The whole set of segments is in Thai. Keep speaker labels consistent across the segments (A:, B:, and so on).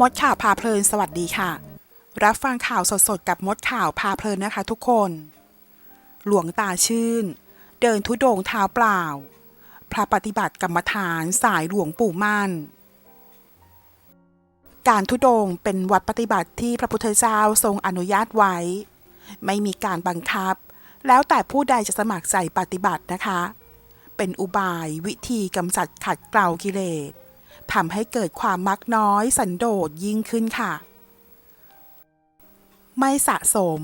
A: มดข่าวพาเพลินสวัสดีค่ะ รับฟังข่าวสดๆ กับมดข่าวพาเพลินนะคะทุกคน หลวงตาชื่น เดินทุดงเท้าเปล่า พระปฏิบัติกรรมฐานสายหลวงปู่มั่น การทุดงเป็นวัดปฏิบัติที่พระพุทธเจ้าทรงอนุญาตไว้ ไม่มีการบังคับ แล้วแต่ผู้ใดจะสมัครใจปฏิบัตินะคะ เป็นอุบายวิธีกำจัดขัดเกลากิเลส ทำให้เกิดความมักน้อยสันโดษยิ่งขึ้นค่ะ ไม่สะสม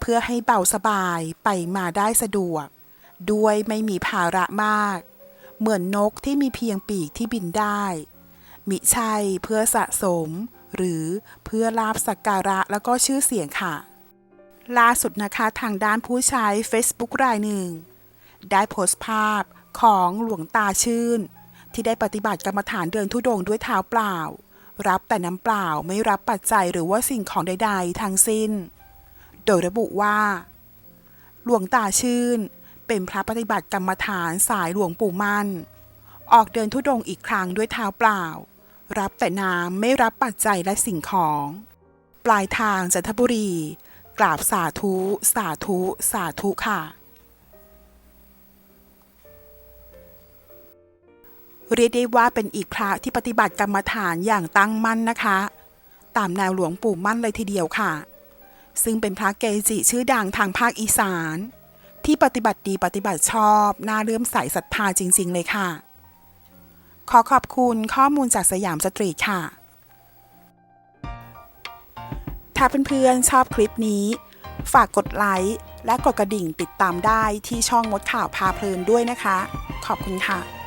A: เพื่อให้เบาสบายไปมาได้สะดวก ด้วยไม่มีภาระมาก เหมือนนกที่มีเพียงปีกที่บินได้ มิใช่เพื่อสะสม หรือเพื่อลาบสักการะแล้วก็ชื่อเสียงค่ะ ล่าสุดนะคะทางด้านผู้ใช้ Facebook รายหนึ่ง ได้โพสต์ภาพของหลวงตาชื่น ที่ได้ปฏิบัติกรรมฐานเดินทุดงค์ด้วยเท้าเปล่า รับแต่น้ำเปล่าไม่รับปัจจัยหรือว่าสิ่งของใดๆทั้งสิ้น โดยระบุว่า หลวงตาชื่น เป็นพระปฏิบัติกรรมฐานสายหลวงปู่มั่น ออกเดินทุดงค์อีกครั้งด้วยเท้าเปล่า รับแต่น้ำไม่รับปัจจัยและสิ่งของ ปลายทางจันทบุรี กราบสาธุ สาธุ สาธุค่ะ เรียกได้ว่าเป็นอีกพระที่ปฏิบัติกรรมฐานอย่างตั้งมั่นนะคะ ตามแนวหลวงปู่มั่นเลยทีเดียวค่ะ ซึ่งเป็นพระเกจิชื่อดังทางภาคอีสาน ที่ปฏิบัติดีปฏิบัติชอบน่าเลื่อมใสศรัทธาจริง ๆ เลยค่ะ ขอขอบคุณข้อมูลจากสยามสตรีทค่ะ ถ้าเพื่อนๆชอบคลิปนี้ ฝากกดไลค์และกดกระดิ่งติดตามได้ที่ช่องมดข่าวพาเพลินด้วยนะคะ ขอบคุณค่ะ